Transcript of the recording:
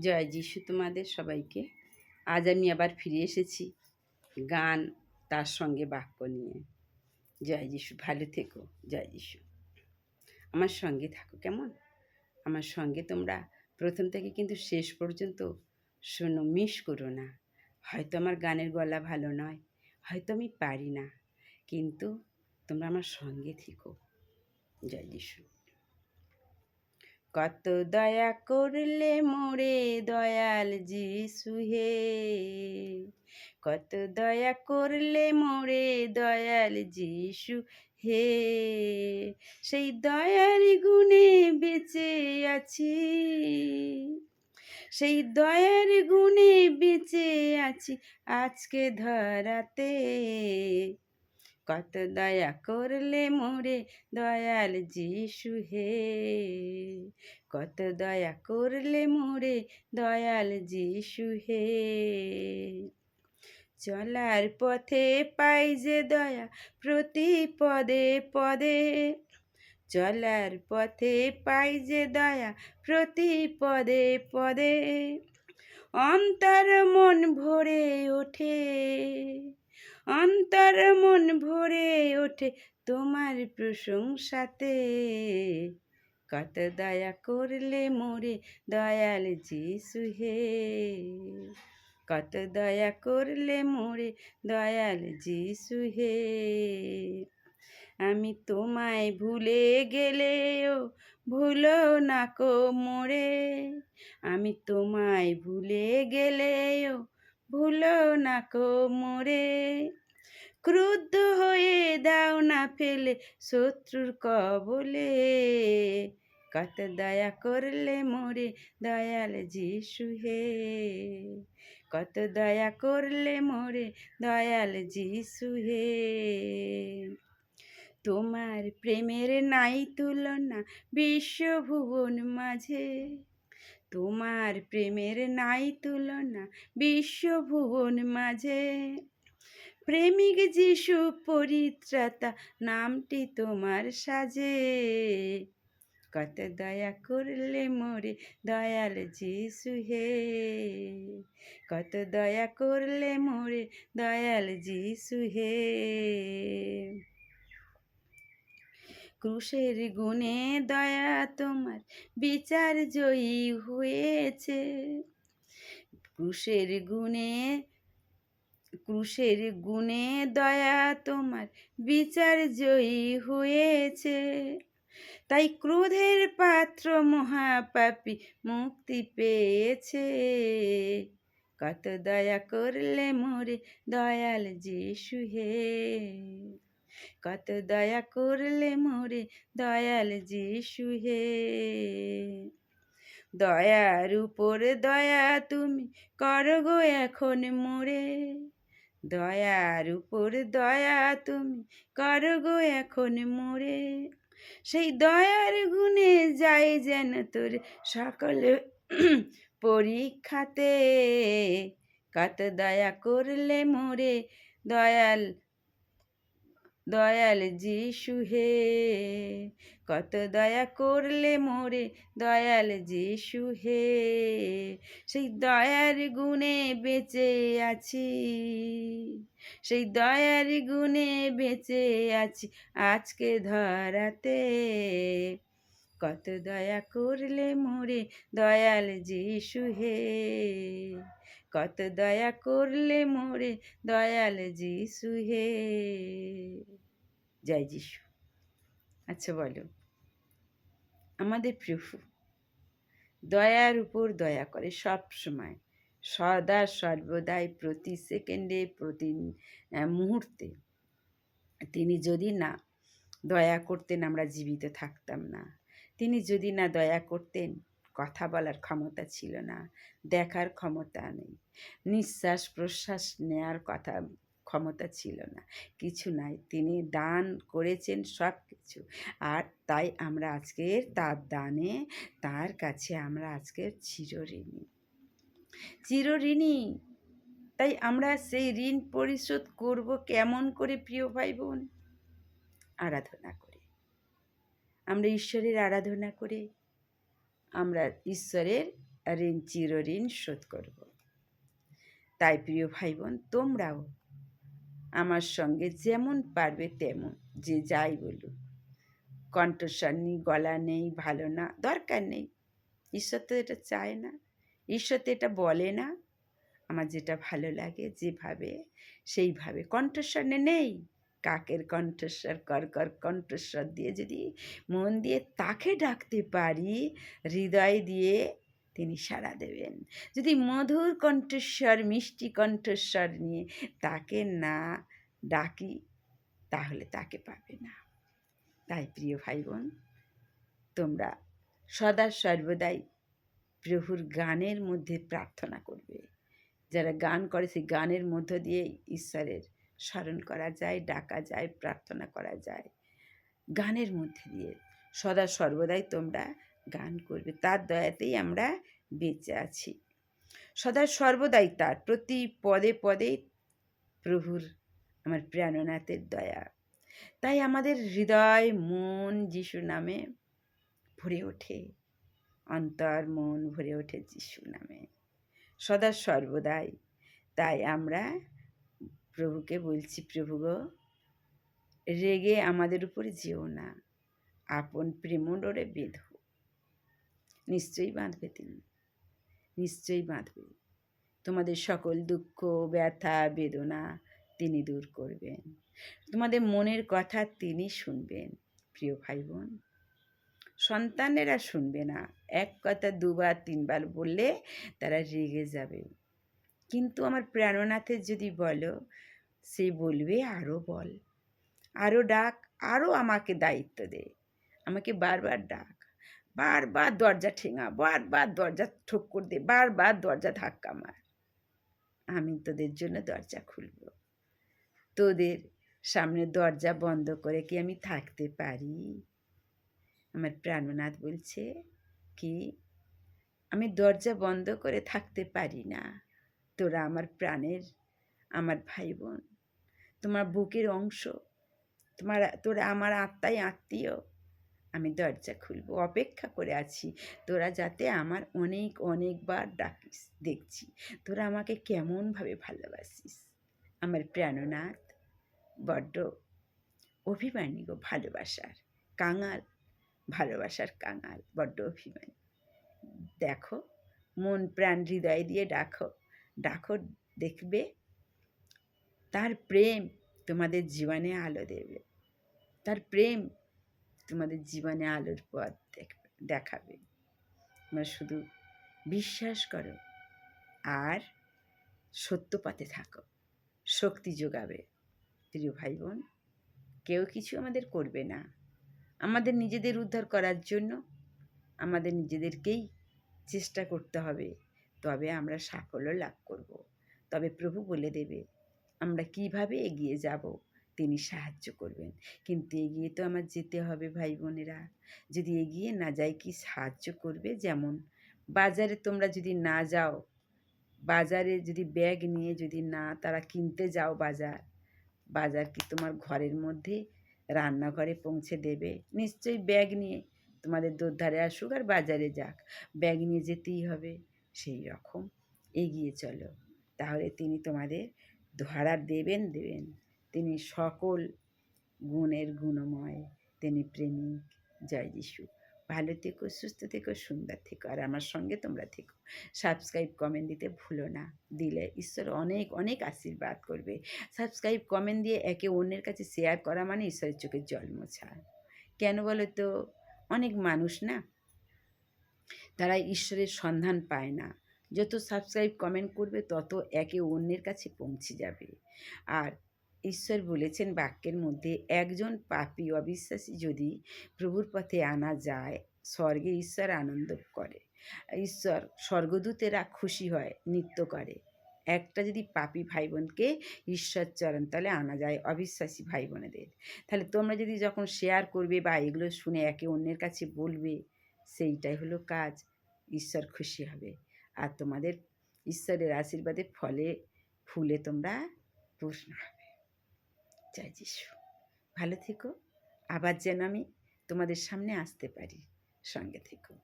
জয় যিশু তোমাদের সবাইকে। আজ আমি আবার ফিরে এসেছি গান, তার সঙ্গে বাক্য নিয়ে। জয় যিশু, ভালো থেকো, জয় যিশু। আমার সঙ্গে থাকো, কেমন? আমার সঙ্গে তোমরা প্রথম থেকে কিন্তু শেষ পর্যন্ত শোনো, মিস করো না। হয়তো আমার গানের গলা ভালো নয়, হয়তো আমি পারি না, কিন্তু তোমরা আমার সঙ্গে থেকো। জয় যিশু। কত দয়া করলে মোরে দয়াল যিশু হে। কত দয়া করলে মোরে দয়াল যিশু হে। সেই দয়ার গুণে বেঁচে আছি। সেই দয়ার গুণে বেঁচে আছি আজকে ধরাতে। কত দয়া করলে মোরে দয়াল যিশু হে। কত দয়া করলে মোরে দয়াল যিশু হে। চলার পথে পাই যে দয়া প্রতি পদে পদে। চলার পথে পাই যে দয়া প্রতি পদে পদে। অন্তর মন ভরে ওঠে। অন্তর মন ভরে ওঠে তোমার প্রশংসাতে। কত দয়া করলে মোরে দয়াল যিশু হে। কত দয়া করলে মোরে দয়াল যিশু হে। আমি তোমায় ভুলে গেলেও ভুলো না কো মোরে। আমি তোমায় ভুলে গেলেও ভুলো না কো মোরে। ক্রুদ্ধ হয়ে দাও না ফেলে শত্রুর কবলে। কত দয়া করলে মোরে দয়াল যিশু হে। কত দয়া করলে মোরে দয়াল যিশু হে। তোমার প্রেমের নাই তুলনা বিশ্বভুবন মাঝে। তোমার প্রেমের নাই তুলনা বিশ্বভুবন মাঝে। প্রেমিক যিশু পরিত্রাতা, নামটি তোমার সাজে। কত দয়া করলে মোরে দয়াল যিশু হে। কত দয়া করলে মোরে দয়াল যিশু হে। ক্রুশের গুণে দয়া তোমার বিচার জয়ী হয়েছে। ক্রুশের গুণে ক্রুশের গুণে দয়া তোমার বিচার জয়ী হয়েছে। তাই ক্রোধের পাত্র মহাপাপী মুক্তি পেয়েছে। কত দয়া করলে মোরে দয়াল যিশু হে। কত দয়া করলে মোরে দয়াল যিশু হে। দয়ার উপর দয়া তুমি করো গো এখন মোরে। দয়ার উপর দয়া তুমি করো গো এখন মোরে। সেই দয়ার গুণে যাই যেন তোর সকলে পরীক্ষাতে। কত দয়া করলে মোরে দয়াল দয়াল যিশু হে। কত দয়া করলে মোরে দয়াল যিশু হে। সেই দয়ার গুণে বেঁচে আছি, সেই দয়ার গুণে বেঁচে আছি আজকে ধরাতে। কত দয়া করলে মোরে দয়াল যিশু হে। কত দয়া করলে মোরে দয়াল যিশু হে। জয় যিশু। আচ্ছা বলো, আমাদের প্রভু দয়ার উপর দয়া করে সব সময়, সদা সর্বদাই প্রতি সেকেন্ডে, প্রতি মুহূর্তে তিনি যদি না দয়া করতেন, আমরা জীবিত থাকতাম না। তিনি যদি না দয়া করতেন কথা বলার ক্ষমতা ছিল না, দেখার ক্ষমতা নেই। নিঃশ্বাস প্রশ্বাস নেয়ার কথা ক্ষমতা ছিল না। কিছু নাই, তিনি দান করেছেন সব কিছু আর তাই আমরা আজকের তার দানে, তার কাছে আমরা আজকের চিরঋণী। চিরঋণী! তাই আমরা সেই ঋণ পরিশোধ করব কেমন করে, প্রিয় ভাই বোন আরাধনা করে। আমরা ঈশ্বরের আরাধনা করে। আমরা ঈশ্বরের ঋণ, চিরঋণ শোধ করব। তাই প্রিয় ভাই বোন তোমরাও আমার সঙ্গে যেমন পারবে তেমন, যে যাই বলুক। কণ্ঠস্বর নেই, গলা নেই, ভালো না, দরকার নেই। ঈশ্বর তো এটা চায় না। ঈশ্বর তো এটা বলে না। আমার যেটা ভালো লাগে যেভাবে, সেইভাবে। কণ্ঠস্বরণে নেই। কাকের কণ্ঠস্বর, কর কণ্ঠস্বর দিয়ে যদি মন দিয়ে তাকে ডাকতে পারি, হৃদয় দিয়ে তিনি সাড়া দেবেন। যদি মধুর কণ্ঠস্বর, মিষ্টি কণ্ঠস্বর নিয়ে তাকে না ডাকি, তাহলে তাকে পাবে না। তাই প্রিয় ভাই বোন তোমরা সদা সর্বদাই প্রভুর গানের মধ্যে প্রার্থনা করবে। যারা গান করে, সেই গানের মধ্য দিয়ে ঈশ্বরের স্মরণ করা যায়, ডাকা যায়, প্রার্থনা করা যায়। গানের মধ্যে দিয়ে সদা সর্বদাই তোমরা গান করবে, তার দয়াতেই আমরা বেঁচে আছি। সদা সর্বদাই তার, প্রতি পদে পদে প্রভুর আমার প্রাণনাথের দয়া। তাই আমাদের হৃদয়, মন যিশু নামে ভরে ওঠে, অন্তর, মন ভরে ওঠে যিশু নামে। সদা সর্বদাই তাই আমরা প্রভুকে বলছি, প্রভু গো, রেগে আমাদের উপরে যেও না। আপন প্রেমডোরে বেঁধো। নিশ্চয়ই বাঁধবে তিনি। নিশ্চয়ই বাঁধবে। তোমাদের সকল দুঃখ, ব্যথা, বেদনা তিনি দূর করবেন। তোমাদের মনের কথা তিনি শুনবেন, প্রিয় ভাই বোন সন্তানেরা শুনবে না। এক কথা দুবার, তিনবার বললে তারা রেগে যাবে। কিন্তু আমার প্রাণনাথের যদি বলো, সে বলবে আরও বল। আরও ডাক আরও আমাকে দায়িত্ব দে। আমাকে বারবার ডাক। বারবার দরজা ঠেঙা, বারবার দরজা ঠক্কর দে, বারবার দরজা ধাক্কা মার। আমি তোদের জন্য দরজা খুলব। তোদের সামনে দরজা বন্ধ করে কি আমি থাকতে পারি? আমার প্রাণনাথ বলছে, কি? আমি দরজা বন্ধ করে থাকতে পারি না। তোরা আমার প্রাণের, আমার ভাই বোন তোমার বুকের অংশ, তোমার, তোরা আমার আত্মাই আত্মীয়। আমি দরজা খুলবো, অপেক্ষা করে আছি। তোরা যাতে আমার অনেক, অনেকবার ডাকিস, দেখছি। তোরা আমাকে কেমনভাবে ভালোবাসিস। আমার প্রাণনাথ, বড্ড অভিমানী গো, ভালোবাসার কাঙাল ভালোবাসার কাঙাল, বড্ড অভিমানী। দেখো, মন প্রাণ হৃদয় দিয়ে ডাকো। ডাকো দেখবে, তার প্রেম তোমাদের জীবনে আলো দেবে। তার প্রেম তোমাদের জীবনে আলোর পথ দেখাবে। তোমরা শুধু বিশ্বাস করো আর সত্য পথে থাকো। শক্তি যোগাবে। প্রিয় ভাই বোন কেউ কিছু আমাদের করবে না। আমাদের নিজেদের উদ্ধার করার জন্য আমাদের নিজেদেরকেই চেষ্টা করতে হবে। তবে আমরা সাফল্য লাভ করব। তবে প্রভু বলে দেবে, আমরা কীভাবে এগিয়ে যাব? তিনি সাহায্য করবেন। কিন্তু এগিয়ে তো আমার যেতে হবে ভাই বোনেরা। যদি এগিয়ে না যাই কি সাহায্য করবে? যেমন, বাজারে তোমরা যদি না যাও, বাজারে যদি ব্যাগ নিয়ে যদি না তারা কিনতে যাও বাজার বাজার কি তোমার ঘরের মধ্যে রান্নাঘরে পৌঁছে দেবে? নিশ্চয়ই ব্যাগ নিয়ে তোমাদের দোরধারে আসুক আর বাজারে যাক। ব্যাগ নিয়ে যেতেই হবে। সেই রকম এগিয়ে চলো। তাহলে তিনি তোমাদের ধরা দেবেন দেবেন। তিনি সকল গুণের গুণময়, তিনি প্রেমিক। জয় যিশু। ভালো থেকো, সুস্থ থেকো, সুন্দর থেকো। আর আমার সঙ্গে তোমরা থেকো। সাবস্ক্রাইব, কমেন্ট দিতে ভুলো না। দিলে ঈশ্বর অনেক অনেক আশীর্বাদ করবে। সাবস্ক্রাইব, কমেন্ট দিয়ে একে অন্যের কাছে শেয়ার করা মানে ঈশ্বরের চোখে জল মোছা। কেন বলো তো? অনেক মানুষ না তারা ঈশ্বরের সন্ধান পায় না। যত সাবস্ক্রাইব কমেন্ট করবে, তত একে অন্যের কাছে পৌঁছে যাবে। আর ঈশ্বর বলেছেন বাক্যের মধ্যে, একজন পাপি অবিশ্বাসী যদি প্রভুর পথে আনা যায়, স্বর্গে ঈশ্বর আনন্দ করে। ঈশ্বর স্বর্গদূতেরা খুশি হয়, নৃত্য করে। একটা যদি পাপি ভাই বোনকে ঈশ্বর চরণ তাহলে আনা যায়, অবিশ্বাসী ভাই বোনেদের তাহলে তোমরা যদি যখন শেয়ার করবে বা এগুলো শুনে একে অন্যের কাছে বলবে সেইটাই হলো কাজ। ঈশ্বর খুশি হবে। আর তোমাদের ঈশ্বরের আশীর্বাদে ফলে, ফুলে তোমরা পূর্ণ হবে। জয় যিশু। ভালো থেকো। আবার যেন আমি তোমাদের সামনে আসতে পারি। সঙ্গে থেকো।